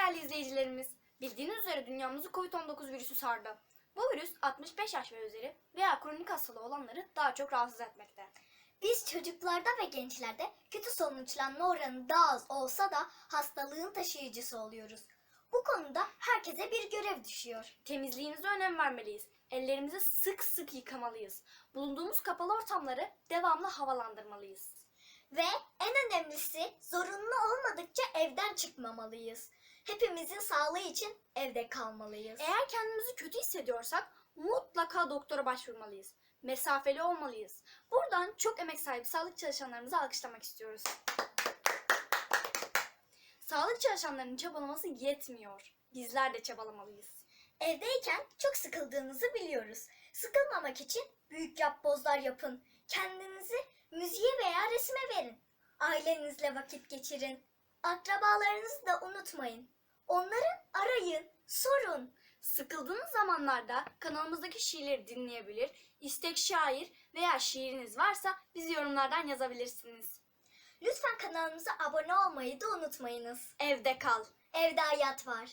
Değerli izleyicilerimiz. Bildiğiniz üzere dünyamızı Covid-19 virüsü sardı. Bu virüs 65 yaş ve üzeri veya kronik hastalığı olanları daha çok rahatsız etmekte. Biz çocuklarda ve gençlerde kötü sonuçlanma oranı daha az olsa da hastalığın taşıyıcısı oluyoruz. Bu konuda herkese bir görev düşüyor. Temizliğimize önem vermeliyiz. Ellerimizi sık sık yıkamalıyız. Bulunduğumuz kapalı ortamları devamlı havalandırmalıyız. Ve en önemlisi zorunlu olmadıkça evden çıkmamalıyız. Hepimizin sağlığı için evde kalmalıyız. Eğer kendimizi kötü hissediyorsak mutlaka doktora başvurmalıyız. Mesafeli olmalıyız. Buradan çok emek sahibi sağlık çalışanlarımızı alkışlamak istiyoruz. Sağlık çalışanlarının çabalaması yetmiyor. Bizler de çabalamalıyız. Evdeyken çok sıkıldığınızı biliyoruz. Sıkılmamak için büyük yapbozlar yapın. Kendinizi müziğe veya resme verin. Ailenizle vakit geçirin. Akrabalarınızı da unutmayın. Onları arayın, sorun. Sıkıldığınız zamanlarda kanalımızdaki şiirleri dinleyebilir, istek şair veya şiiriniz varsa bizi yorumlardan yazabilirsiniz. Lütfen kanalımıza abone olmayı da unutmayınız. Evde kal. Evde hayat var.